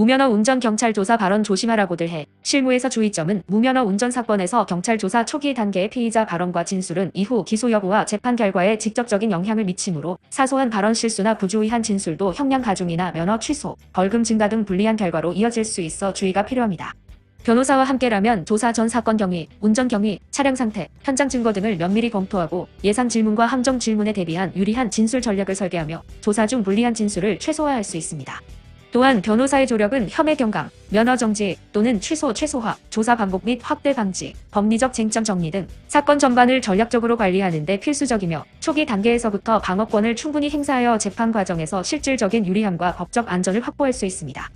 무면허 운전 경찰 조사 발언 조심하라고들 해. 실무에서 주의점은 무면허 운전 사건에서 경찰 조사 초기 단계의 피의자 발언과 진술은 이후 기소 여부와 재판 결과에 직접적인 영향을 미치므로 사소한 발언 실수나 부주의한 진술도 형량 가중이나 면허 취소, 벌금 증가 등 불리한 결과로 이어질 수 있어 주의가 필요합니다. 변호사와 함께라면 조사 전 사건 경위, 운전 경위, 차량 상태, 현장 증거 등을 면밀히 검토하고 예상 질문과 함정 질문에 대비한 유리한 진술 전략을 설계하며 조사 중 불리한 진술을 최소화할 수 있습니다. 또한 변호사의 조력은 혐의 경감, 면허 정지 또는 취소 최소화, 조사 반복 및 확대 방지, 법리적 쟁점 정리 등 사건 전반을 전략적으로 관리하는 데 필수적이며 초기 단계에서부터 방어권을 충분히 행사하여 재판 과정에서 실질적인 유리함과 법적 안전을 확보할 수 있습니다.